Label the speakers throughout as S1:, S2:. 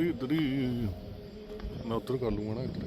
S1: ਇੱਧਰ ਹੀ ਇੱਧਰ ਹੀ। ਮੈਂ ਉੱਧਰ ਕਰ ਲੂੰਗਾ ਨਾ ਇੱਧਰ।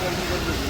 S2: Thank you.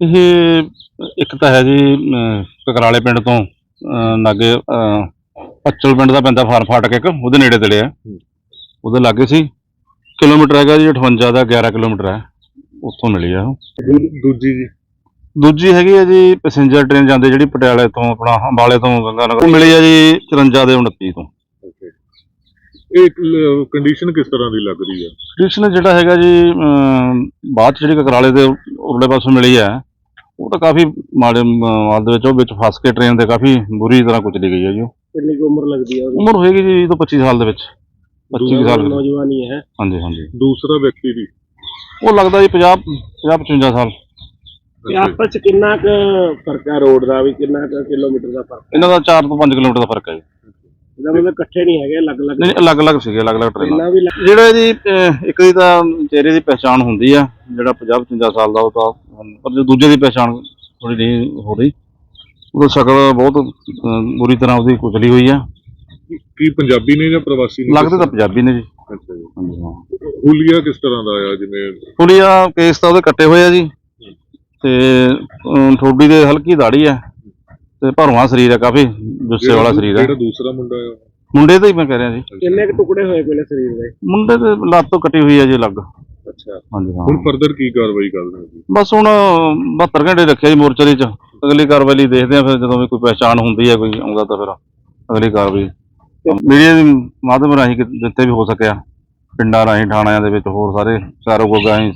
S3: ਇਹ ਇੱਕ ਤਾਂ ਹੈ ਜੀ ਕਕਰਾਲੇ ਪਿੰਡ ਤੋਂ ਲਾਗੇ ਪੱਚਲ ਪਿੰਡ ਦਾ ਪੈਂਦਾ ਫਾਰ ਫਾਟਕ ਇੱਕ ਉਹਦੇ ਨੇੜੇ ਤੇੜੇ ਆ। ਉਹਦੇ ਲਾਗੇ ਸੀ। ਕਿਲੋਮੀਟਰ ਹੈਗਾ ਜੀ 58 ਦਾ 11 ਕਿਲੋਮੀਟਰ ਹੈ। ਉੱਥੋਂ ਮਿਲੀ ਆ
S1: ਦੂਜੀ ਜੀ?
S3: ਦੂਜੀ ਹੈਗੀ ਆ ਜੀ ਪੈਸੇਂਜਰ ਟ੍ਰੇਨ ਜਾਂਦੇ ਜਿਹੜੀ ਪਟਿਆਲੇ ਤੋਂ ਆਪਣਾ ਅੰਬਾਲੇ ਤੋਂ ਗੰਗਾਨਗਰ ਉਹ ਮਿਲੀ ਆ ਜੀ 54 ਦੇ 29 ਤੋਂ।
S1: ਇਹ ਕੰਡੀਸ਼ਨ ਕਿਸ ਤਰ੍ਹਾਂ ਦੀ ਲੱਗ ਰਹੀ ਹੈ
S3: ਕ੍ਰਿਸ਼ਨ ਜਿਹੜਾ ਹੈਗਾ ਜੀ ਬਾਅਦ 'ਚ ਜਿਹੜੀ ਕਕਰਾਲੇ ਦੇ ਉਰਲੇ ਪਾਸੋਂ ਮਿਲੀ ਹੈ ਉਹ ਤਾਂ ਕਾਫੀ ਮਾੜੇ ਮਾਲ ਦੇ ਵਿੱਚ ਉਹ ਵਿੱਚ ਫਸ ਕੇ ਟ੍ਰੇਨ ਦੇ ਕਾਫੀ ਬੁਰੀ ਤਰ੍ਹਾਂ ਕੁਚਲੀ ਗਈ ਹੈ ਜੀ ਉਹ।
S2: ਕਿੰਨੀ ਕੁ ਉਮਰ ਲੱਗਦੀ ਹੈ ਉਹਦੀ?
S3: ਉਮਰ ਹੋਏਗੀ ਜੀ ਤੋਂ 25 ਸਾਲ ਦੇ ਵਿੱਚ। 25 ਕੁ ਸਾਲ ਦੀ।
S2: ਨੌਜਵਾਨੀ ਹੈ
S3: ਹਾਂਜੀ ਹਾਂਜੀ।
S1: ਦੂਸਰਾ ਵਿਅਕਤੀ ਦੀ?
S3: ਉਹ ਲੱਗਦਾ ਜੀ 50 50 55 ਸਾਲ।
S2: ਤੇ ਆਪਸ ਚ ਕਿੰਨਾ ਕੁ ਫ਼ਰਕ ਹੈ ਰੋਡ ਦਾ? ਵੀ ਕਿੰਨਾ ਕੁ ਕਿਲੋਮੀਟਰ ਦਾ ਫ਼ਰਕ
S3: ਇਹਨਾਂ ਦਾ 4 ਤੋਂ 5 ਕਿਲੋਮੀਟਰ ਦਾ ਫ਼ਰਕ ਹੈ ਜੀ।
S2: ਇਹਦਾ ਮਤਲਬ ਇਕੱਠੇ ਨਹੀਂ ਹੈਗੇ ਅਲੱਗ-ਅਲੱਗ
S3: ਨਹੀਂ ਅਲੱਗ-ਅਲੱਗ ਸੀਗੇ ਅਲੱਗ-ਅਲੱਗ ਟ੍ਰੇਨਾਂ।
S2: ਇੰਨਾ ਵੀ ਲੱਗ-
S3: ਜਿਹੜਾ ਜੀ ਅਹ, ਇੱਕ ਦੀ ਤਾਂ ਚਿਹਰੇ ਦੀ ਪਛਾਣ ਹੁੰਦੀ ਆ ਜਿਹੜਾ 50 55 ਸਾਲ ਦਾ ਉਹ ਤਾਂ ਪਰ ਜੋ ਦੂਜੇ ਦੀ ਪਛਾਣ ਥੋੜੀ ਨਹੀਂ ਹੋ ਰਹੀ ਉਹਦਾ ਸ਼ਕਲ ਬਹੁਤ ਅਹ, ਬੁਰੀ ਤਰ੍ਹਾਂ ਉਹਦੀ ਕੁਚਲੀ ਹੋਈ ਆ।
S1: ਕੀ ਪੰਜਾਬੀ ਨੇ ਜਾਂ ਪ੍ਰਵਾਸੀ ਨੇ?
S3: ਲੱਗਦੇ ਤਾਂ ਪੰਜਾਬੀ ਨੇ ਜੀ।
S1: ਅੱਛਾ ਜੀ।
S3: ਹਾਂਜੀ ਹਾਂ।
S1: ਹੁਲੀਆ ਕਿਸ ਤਰ੍ਹਾਂ ਦਾ ਆ ਜਿਵੇਂ?
S3: ਕੇਸ ਤਾਂ ਉਹਦੇ ਕੱਟੇ ਹੋਏ ਆ ਜੀ। ਤੇ ਅਮ, ਦੇ ਹਲਕੀ ਦਾੜੀ ਹੈ ਤੇ ਭਰਵਾਂ ਸਰੀਰ ਹੈ ਕਾਫੀ ਜੁੱਸੇ ਵਾਲਾ ਸਰੀਰ ਹੈ
S1: ਜਿਹੜਾ ਦੂਸਰਾ ਮੁੰਡਾ ਹੈ ਉਹ?
S3: ਮੁੰਡੇ ਦਾ ਹੀ ਮੈਂ ਕਹਿ ਰਿਹਾ ਜੀ।
S2: ਕਿੰਨੇ ਕੁ ਟੁਕੜੇ ਹੋਏ ਪਹਿਲੇ ਸਰੀਰ ਦੇ?
S3: ਮੁੰਡੇ ਦੇ ਲੱਤ ਤੋਂ ਕੱਟੀ ਹੋਈ ਹੈ ਜੀ ਲੱਗ
S2: ਅੱਛਾ।
S3: ਹਾਂਜੀ ਹਾਂ।
S1: ਹੁਣ ਫਰਦਰ ਕੀ ਕਾਰਵਾਈ ਕਰ ਰਹੇ ਹੋ ਜੀ?
S3: ਬਸ ਹੁਣ 72 ਘੰਟੇ ਰੱਖਿਆ ਜੀ ਮੋਰਚਰੀ ਚ। ਅਗਲੀ ਕਾਰਵਾਈ ਲਈ ਦੇਖਦੇ ਆ ਫਿਰ ਜਦੋਂ ਵੀ ਕੋਈ ਪਛਾਣ ਹੁੰਦੀ ਹੈ ਕੋਈ ਆਉਂਦਾ ਤਾਂ ਫਿਰ ਅਗਲੀ ਕਾਰਵਾਈ। ਮੀਡੀਆ ਦੇ ਮਾਧਿਅਮ ਰਾਹੀਂ ਜਿੱਥੇ ਵੀ ਹੋ ਸਕਿਆ ਪਿੰਡਾਂ ਰਾਹੀਂ ਥਾਣਿਆਂ ਦੇ ਵਿੱਚ ਹੋਰ ਸਾਰੇ ਚਾਰੋਂ ਕੋ ਰਾਹੀਂ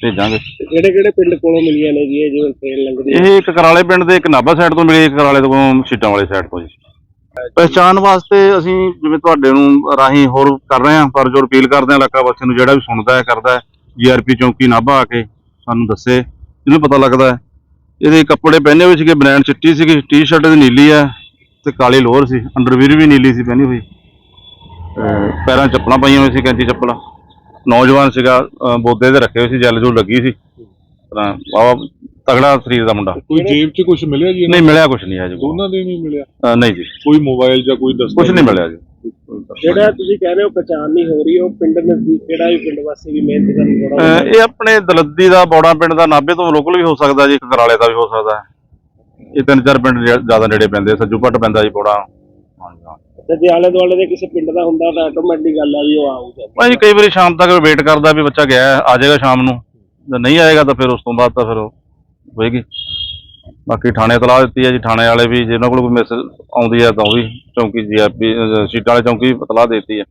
S3: ਭੇਜਾਂਗੇ।
S2: ਕਿਹੜੇ ਕਿਹੜੇ ਪਿੰਡ ਕੋਲੋਂ ਮਿਲੀਆਂ ਨੇ ਜੀ ਇਹ ਜਿਵੇਂ ਟ੍ਰੇਨ ਲੰਘਦੀ ਹੈ?
S3: ਇਹ ਇੱਕ ਕਰਾਲੇ ਪਿੰਡ ਦੇ ਇੱਕ ਨਾਭਾ ਸਾਈਡ ਤੋਂ ਮਿਲੀ ਇੱਕ ਕਰਾਲੇ ਤੋਂ ਛੀਟਾਂ ਵਾਲੇ ਸਾਈਡ ਤੋਂ ਜੀ। ਪਹਿਚਾਣ ਵਾਸਤੇ ਅਸੀਂ ਜਿਵੇਂ ਤੁਹਾਡੇ ਨੂੰ ਰਾਹੀਂ ਹੋਰ ਕਰ ਰਹੇ ਹਾਂ ਪਰ ਜੋ ਅਪੀਲ ਕਰਦੇ ਹਾਂ ਇਲਾਕਾ ਵਾਸੀਆਂ ਨੂੰ ਜਿਹੜਾ ਵੀ ਸੁਣਦਾ ਹੈ ਕਰਦਾ ਹੈ। ਜੀਆਰਪੀ ਚੌਂਕੀ ਨਾਭਾ ਆ ਕੇ ਸਾਨੂੰ ਦੱਸੇ ਜਿਹਨੂੰ ਪਤਾ ਲੱਗਦਾ ਹੈ। ਇਹਦੇ ਕੱਪੜੇ ਪਹਿਨੇ ਹੋਏ ਸੀਗੇ ਬਨੈਣ ਚਿੱਟੀ ਸੀਗੀ ਟੀ-ਸ਼ਰਟ ਦੀ ਨੀਲੀ ਹੈ ਤੇ ਕਾਲੀ ਲੋਅਰ ਸੀ ਅੰਡਰਵੀਰ ਵੀ ਨੀਲੀ ਸੀ ਪਹਿਨੀ ਹੋਈ। ਪੈਰਾਂ ਚੱਪਲਾਂ ਪਾਈਆਂ ਹੋਈਆਂ ਸੀ ਕੈਂਚੀ ਚੱਪਲਾਂ। ਨੌਜਵਾਨ ਸੀਗਾ ਅਹ ਬੋਦੇ ਦੇ ਰੱਖੇ ਹੋਏ ਸੀ ਜੈਲ ਜੂਲ ਲੱਗੀ ਸੀ। ਤਾਂ ਵਾਵਾ ਤਗੜਾ ਸਰੀਰ ਦਾ ਮੁੰਡਾ।
S1: ਕੋਈ ਜੇਬ 'ਚ ਕੁਝ ਮਿਲਿਆ ਜੀ ਇਹਨਾਂ?
S3: ਨਹੀਂ ਮਿਲਿਆ ਕੁਝ ਨਹੀਂ ਹੈ ਜੀ
S1: ਦੋਨਾਂ ਦੇ ਨਹੀਂ ਮਿਲਿਆ?
S3: ਅਹ ਨਹੀਂ ਜੀ।
S1: ਕੋਈ ਮੋਬਾਈਲ ਜਾਂ ਕੋਈ ਦਸਤਾਵੇਜ਼?
S3: ਕੁਝ ਨਹੀਂ ਮਿਲਿਆ ਜੀ।
S2: ਜਿਹੜਾ ਤੁਸੀਂ ਕਹਿ ਰਹੇ ਹੋ ਪਛਾਣ ਨਹੀਂ ਹੋ ਰਹੀ ਉਹ ਪਿੰਡ ਨਜ਼ਦੀਕ ਕਿਹੜਾ ਵੀ ਪਿੰਡ ਵਾਸੀ ਵੀ ਮਿਹਨਤ ਕਰਨ ਥੋੜਾ
S3: ਅਹ ਇਹ ਆਪਣੇ ਦਲੱਦੀ ਦਾ ਬੌੜਾ ਪਿੰਡ ਦਾ ਨਾਭੇ ਤੋਂ ਲੋਕਲ ਵੀ ਹੋ ਸਕਦਾ ਜੀ ਇੱਕ ਕਰਾਲੇ ਦਾ ਵੀ ਹੋ ਸਕਦਾ। ਹੈ ਇਹ ਤਿੰਨ ਚਾਰ ਪਿੰਡ ਜਿਆ- ਜ਼ਿਆਦਾ ਨੇੜੇ ਪੈਂਦੇ। ਸੱਜੂ ਪੱਟ ਪੈਂਦਾ ਜੀ ਬੌੜਾ।
S2: ਤੇ ਜੇ ਆਲੇ ਦੁਆਲੇ ਦੇ ਕਿਸੇ ਪਿੰਡ ਦਾ ਹੁੰਦਾ ਤਾਂ ਆਟੋਮੈਟਿਕ ਗੱਲ ਆ ਵੀ ਉਹ ਆਊਗਾ
S3: ਭਾਈ ਕਈ ਵਾਰੀ ਸ਼ਾਮ ਤੱਕ ਵੇਟ ਕਰਦਾ ਵੀ ਬੱਚਾ ਗਿਆ ਹੈ, ਆ ਜਾਏਗਾ ਸ਼ਾਮ ਨੂੰ। ਜੇ ਨਹੀਂ ਆਏਗਾ ਤਾਂ ਫਿਰ ਉਸ ਤੋਂ ਬਾਅਦ ਤਾਂ ਫਿਰ ਉਹ ਹੋਏਗੀ। ਬਾਕੀ ਥਾਣੇ ਤਲਾਹ ਦਿੱਤੀ ਹੈ ਜੀ ਥਾਣੇ ਵਾਲੇ ਵੀ ਜਿਹਨਾਂ ਕੋਲ ਕੋਈ ਮੈਸੇਜ ਆਉਂਦੀ ਹੈ ਤਾਂ ਉਹ ਵੀ ਚੌਂਕੀ ਜੀਆਰਪੀ ਸੀਟਾਂ ਵਾਲੇ ਚੌਂਕੀ ਵੀ ਤਲਾਹ ਦੇ ਦਿੱਤੀ ਹੈ।